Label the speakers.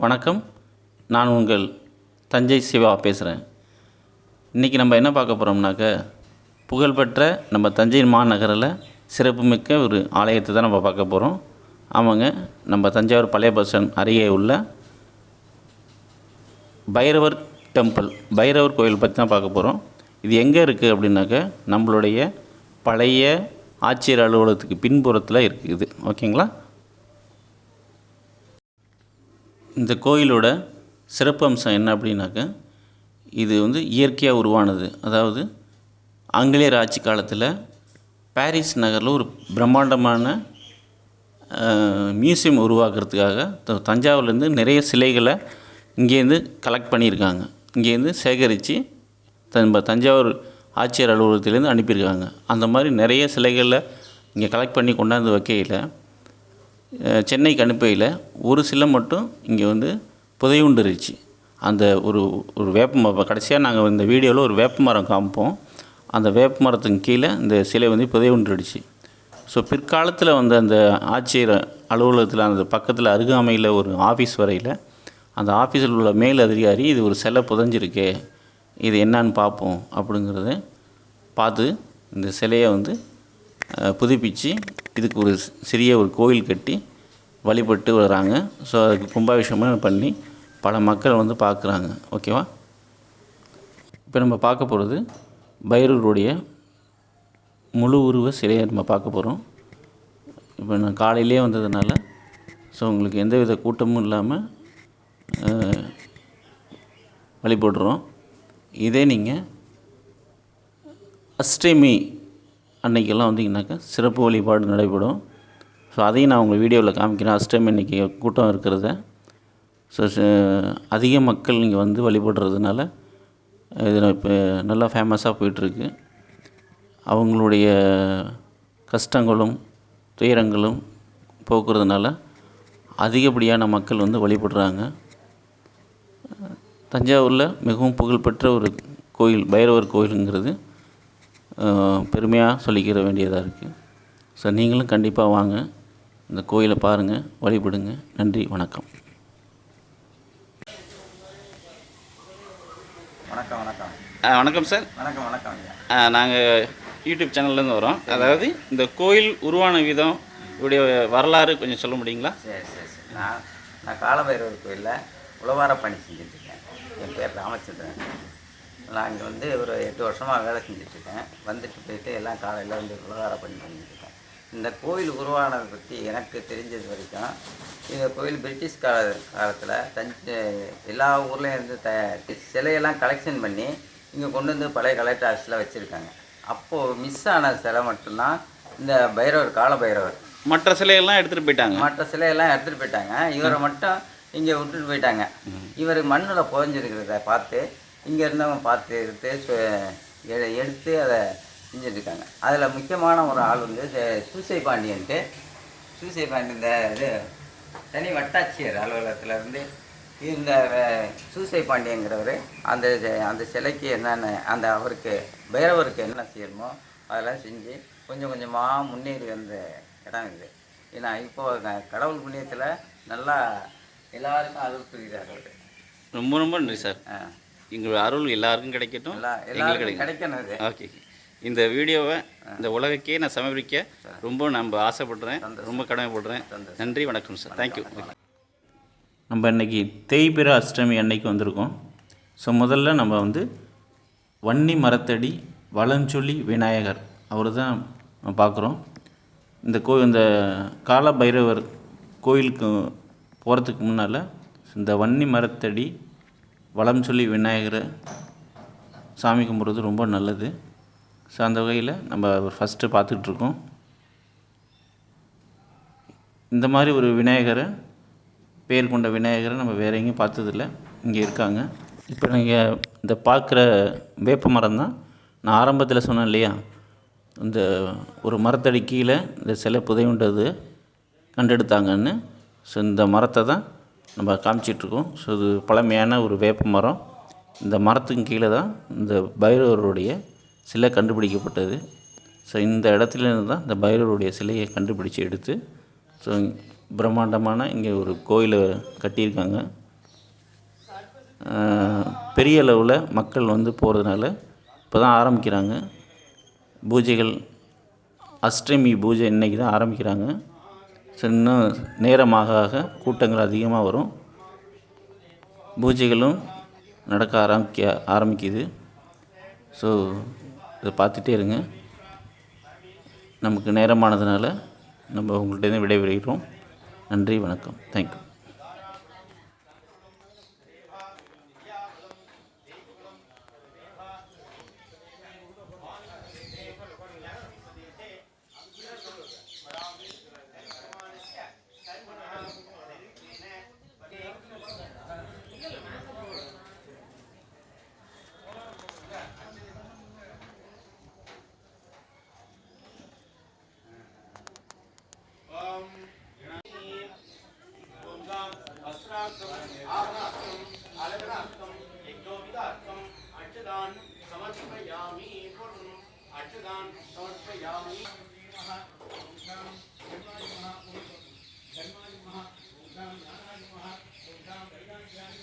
Speaker 1: வணக்கம். நான் உங்கள் தஞ்சை சிவா பேசுகிறேன் இன்றைக்கி நம்ம என்ன பார்க்க போகிறோம்னாக்க புகழ்பெற்ற நம்ம தஞ்சை மாநகரில் சிறப்புமிக்க ஒரு ஆலயத்தை தான் நம்ம பார்க்க போகிறோம் ஆமாங்க நம்ம தஞ்சாவூர் பழைய பஸ் ஸ்டாண்ட் அருகே உள்ள பைரவர் டெம்பிள் பைரவர் கோயில் பற்றி தான் பார்க்க போகிறோம் இது எங்கே இருக்குது அப்படின்னாக்க நம்மளுடைய பழைய ஆட்சியர் அலுவலகத்துக்கு பின்புறத்தில் இருக்குது ஓகேங்களா? இந்த கோயிலோட சிறப்பு அம்சம் என்ன அப்படின்னாக்க இது வந்து இயற்கையாக உருவானது. அதாவது ஆங்கிலேயர் ஆட்சி காலத்தில் பாரிஸ் நகரில் ஒரு பிரம்மாண்டமான மியூசியம் உருவாக்குறதுக்காக த- தஞ்சாவூர்லேருந்து நிறைய சிலைகளை இங்கேருந்து கலெக்ட் பண்ணியிருக்காங்க. இங்கேருந்து சேகரித்து நம்ம தஞ்சாவூர் ஆட்சியர் அலுவலகத்திலேருந்து அனுப்பியிருக்காங்க. அந்த மாதிரி நிறைய சிலைகளை இங்கே கலெக்ட் பண்ணி கொண்டாந்து வைக்கையில் சென்னைக்கு அனுப்பையில் ஒரு சிலை மட்டும் இங்கே வந்து புதையுண்டுருச்சு அந்த ஒரு ஒரு வேப்ப மரம் கடைசியாக நாங்கள் இந்த வீடியோவில் ஒரு வேப்ப மரம் காமிப்போம். அந்த வேப்ப மரத்துக்கு கீழே இந்த சிலை வந்து புதையுண்டுடுச்சு ஸோ பிற்காலத்தில் வந்து அந்த ஆட்சியர் அலுவலகத்தில் அந்த பக்கத்தில் அருகாமையில் ஒரு ஆஃபீஸ் வரையில் அந்த ஆஃபீஸில் உள்ள மேல் அதிகாரி இது ஒரு சிலை புதஞ்சிருக்கே இது என்னன்னு பார்ப்போம் அப்படிங்கிறத பார்த்து இந்த சிலையை வந்து புதுப்பித்து இதுக்கு ஒரு சிறிய ஒரு கோயில் கட்டி வழிபட்டு வராங்க. ஸோ அதுக்கு கும்பாபிஷேகம் பண்ணி பல மக்கள் வந்து பார்க்குறாங்க. ஓகேவா? இப்போ நம்ம பார்க்க போகிறது பைரவருடைய முழு உருவ சிலையை நம்ம பார்க்க போகிறோம். இப்போ நான் காலையிலே வந்ததுனால ஸோ உங்களுக்கு எந்தவித கூட்டமும் இல்லாமல் வழிபடுறோம். இதே நீங்கள் அஷ்டமி அன்றைக்கெல்லாம் வந்தீங்கன்னாக்கா சிறப்பு வழிபாடு நடைபெறும். ஸோ அதையும் நான் உங்கள் வீடியோவில் காமிக்கிறேன். அஷ்டமி இன்றைக்கி கூட்டம் இருக்கிறத. ஸோ அதிக மக்கள் இங்கே வந்து வழிபடுறதுனால இது இப்போ நல்லா ஃபேமஸாக போயிட்டுருக்கு. அவங்களுடைய கஷ்டங்களும் துயரங்களும் போக்குறதுனால அதிகப்படியான மக்கள் வந்து வழிபடுறாங்க. தஞ்சாவூரில் மிகவும் புகழ்பெற்ற ஒரு கோயில் பைரவர் கோயிலுங்கிறது. பெருமையாக சொல்லிக்கிற வேண்டியதாக இருக்குது ஸோ நீங்களும் கண்டிப்பாக வாங்க. இந்த கோயிலை பாருங்கள் வழிபடுங்க. நன்றி வணக்கம்.
Speaker 2: வணக்கம் வணக்கம்.
Speaker 1: வணக்கம் சார்.
Speaker 2: வணக்கம் வணக்கம் ஐயா.
Speaker 1: நாங்கள் யூடியூப் சேனல்லேருந்து வரோம். அதாவது இந்த கோயில் உருவான விதம் இவருடைய வரலாறு கொஞ்சம் சொல்ல முடியுங்களா?
Speaker 2: சரி சரி சரி. நான் நான் காலபைரவர் கோயிலில் உழவார பணி செஞ்சுட்ருக்கேன் என் பேர் ராமச்சந்திரன். நான் இங்கே வந்து ஒரு எட்டு வருஷமாக வேலை செஞ்சுட்ருக்கேன். வந்துட்டு போயிட்டு எல்லாம் காலையில் வந்து உழவார பணி பண்ணிட்டுருக்கேன் இந்த கோயில் உருவானதை பற்றி எனக்கு தெரிஞ்சது வரைக்கும் இந்த கோயில் பிரிட்டிஷ் கால காலத்தில் தஞ்சை எல்லா ஊர்லேயும் இருந்து த சிலையெல்லாம் கலெக்ஷன் பண்ணி இங்கே கொண்டு வந்து பழைய கலெக்டர் ஆஃபீஸில் வச்சுருக்காங்க. அப்போது மிஸ் ஆன சிலை மட்டும்தான் இந்த பைரவர் கால பைரவர்.
Speaker 1: மற்ற சிலையெல்லாம் எடுத்துகிட்டு போயிட்டாங்க.
Speaker 2: மற்ற சிலையெல்லாம் எடுத்துகிட்டு போயிட்டாங்க. இவரை மட்டும் இங்கே விட்டுட்டு போயிட்டாங்க. இவர் மண்ணில் புதஞ்சிருக்கிறத பார்த்து இங்கே இருந்தவங்க பார்த்து எடுத்து எடுத்து அதை செஞ்சுட்ருக்காங்க. அதில் முக்கியமான ஒரு ஆள் வந்து சூசை பாண்டியன்ட்டு. சூசை பாண்டியன் இந்த இது தனி வட்டாட்சியர் அலுவலகத்தில் இருந்து இந்த சூசை பாண்டியங்கிறவர் அந்த அந்த சிலைக்கு என்னென்ன அந்த அவருக்கு பைரவருக்கு என்ன செய்யணுமோ அதெல்லாம் செஞ்சு கொஞ்சம் கொஞ்சமாக முன்னேறி வந்த இடம் இது. ஏன்னா இப்போ கடவுள் புண்ணியத்தில் நல்லா எல்லாருக்கும் அருள் அவர்
Speaker 1: ரொம்ப ரொம்ப நன்றி சார். எங்கள் அருள் எல்லாருக்கும் கிடைக்கட்டும்.
Speaker 2: எல்லாருக்கும்
Speaker 1: கிடைக்கும்
Speaker 2: கிடைக்கணும்
Speaker 1: ஓகே. இந்த வீடியோவை இந்த உலகக்கே நான் சமர்ப்பிக்க ரொம்ப நம்ம ஆசைப்படுறேன். ரொம்ப கடமைப்படுறேன். நன்றி வணக்கம் சார். தேங்க்யூ நம்ம இன்னைக்கு தேய்பிற அஷ்டமி அன்னைக்கு வந்திருக்கோம். ஸோ முதல்ல நம்ம வந்து வன்னி மரத்தடி வளஞ்சொலி விநாயகர் அவர் தான் பார்க்குறோம். இந்த கோ இந்த கால பைரவர் கோயிலுக்கு போகிறதுக்கு முன்னால் இந்த வன்னி மரத்தடி வளம் சொல்லி விநாயகரை சாமி கும்பிட்றது ரொம்ப நல்லது. ஸோ அந்த வகையில் நம்ம ஃபஸ்ட்டு பார்த்துட்ருக்கோம் இந்த மாதிரி ஒரு விநாயகரை பேர் கொண்ட விநாயகரை நம்ம வேற எங்கேயும் பார்த்ததில்ல. இங்கே இருக்காங்க. இப்போ நீங்கள் இந்த பார்க்குற வேப்ப மரம் தான் நான் ஆரம்பத்தில் சொன்னேன் இல்லையா? இந்த ஒரு மரத்தடி கீழே இந்த சிலை புதையுண்டது கண்டெடுத்தாங்கன்னு. ஸோ இந்த மரத்தை தான் நம்ம காமிச்சிட்ருக்கோம். ஸோ இது பழமையான ஒரு வேப்ப மரம். இந்த மரத்துக்கு கீழே தான் இந்த பைரவருடைய சிலை கண்டுபிடிக்கப்பட்டது. ஸோ இந்த இடத்துல இருந்து தான் இந்த பைரவருடைய சிலையை கண்டுபிடிச்சி எடுத்து ஸோ பிரம்மாண்டமான இங்கே ஒரு கோயிலை கட்டியிருக்காங்க. பெரிய அளவில் மக்கள் வந்து போகிறதுனால இப்போ தான் ஆரம்பிக்கிறாங்க. பூஜைகள் அஷ்டமி பூஜை இன்றைக்கி தான் ஆரம்பிக்கிறாங்க. சின்ன இன்னும் நேரமாக ஆக கூட்டங்கள் அதிகமாக வரும். பூஜைகளும் நடக்க ஆரம்பிக்க ஆரம்பிக்குது. ஸோ இதை பார்த்துட்டே இருங்க. நமக்கு நேரமானதுனால நம்ம உங்கள்கிட்ட விடைபெறுகிறோம். நன்றி வணக்கம். தேங்க்யூ
Speaker 3: சமர்ப்பயாமி குரும் அச்சுதான் சமர்ப்பயாமி ஜன்மாதி மகா ஜன்மாதி மகா ஞானாதி மகா கைலாசியாதி